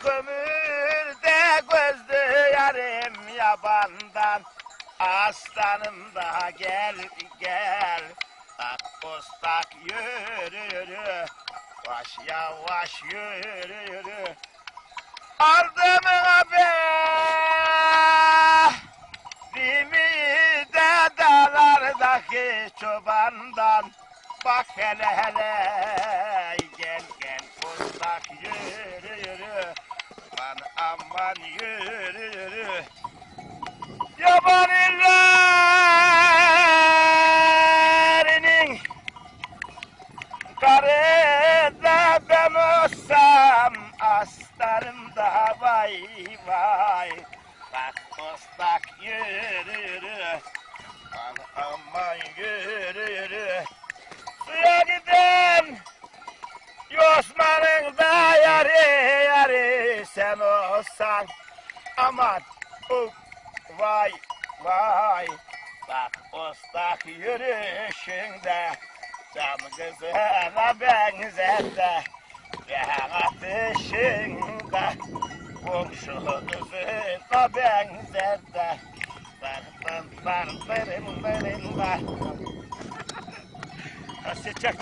kömürde gözlü yarim yabandan. Aslanım da gel gel. Tak postak yürü yürü. Yavaş yavaş yürü yürü. Aldım abi. Dimi de dağlardaki çobandan. Bak hele hele. Gel gel. Aman yürü yürü. Yabanilerinin Karıda ben olsam aslanım da vay vay. Bak postak yürü yürü. Aman yürü yürü olsan Aman uf vay vay. Bak ostak yürüyüşünde Cam kızına benzer de Yan atışında Komşu kızına benzer de Bar bar bar barım bar Nasıl çek